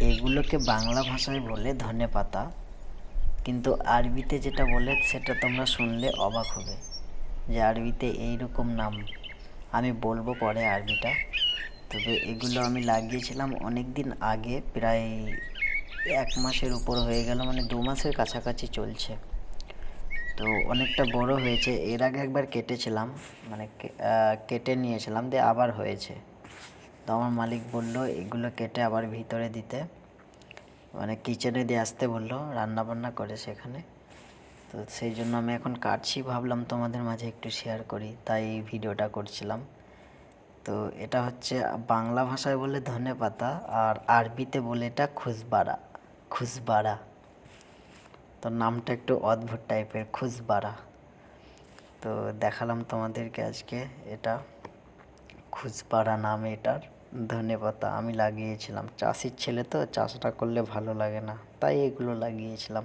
এগুলোকে বাংলা ভাষায় বলে ধনে পাতা। কিন্তু আরবিতে যেটা বলে, সেটা তোমরা শুনলে অবাক হবে যে আরবিতে এই রকম নাম। আমি বলব পরে আরবিটা। তবে এগুলো আমি লাগিয়েছিলাম অনেক দিন আগে, প্রায় এক মাসের উপর হয়ে গেল মানে দু মাসের কাছাকাছি চলছে। তো অনেকটা বড় হয়েছে। এর আগে একবার কেটেছিলাম মানে কেটে নিয়েছিলাম, দিয়ে আবার হয়েছে। তো আমার মালিক বলল, এগুলো কেটে আবার ভিতরে দিতে। মানে কিচেনে দিয়ে আসতে বলল রান্না বান্না করে সেখানে। তো সেই জন্য আমি এখন কাটছি, ভাবলাম তোমাদের মাঝে একটু শেয়ার করি, তাই এই ভিডিওটা করছিলাম। তো এটা হচ্ছে বাংলা ভাষায় বলে ধনে পাতা আর আরবিতে বলে এটা খুসবারা খুসবারা তো নামটা একটু অদ্ভুত টাইপের খুসবারা তো দেখালাম তোমাদেরকে আজকে, এটা খুসবারা নাম এটার। ধনে পাতা আমি লাগিয়েছিলাম। চাষির ছেলে তো, চাষটা করলে ভালো লাগে না, তাই এগুলো লাগিয়েছিলাম।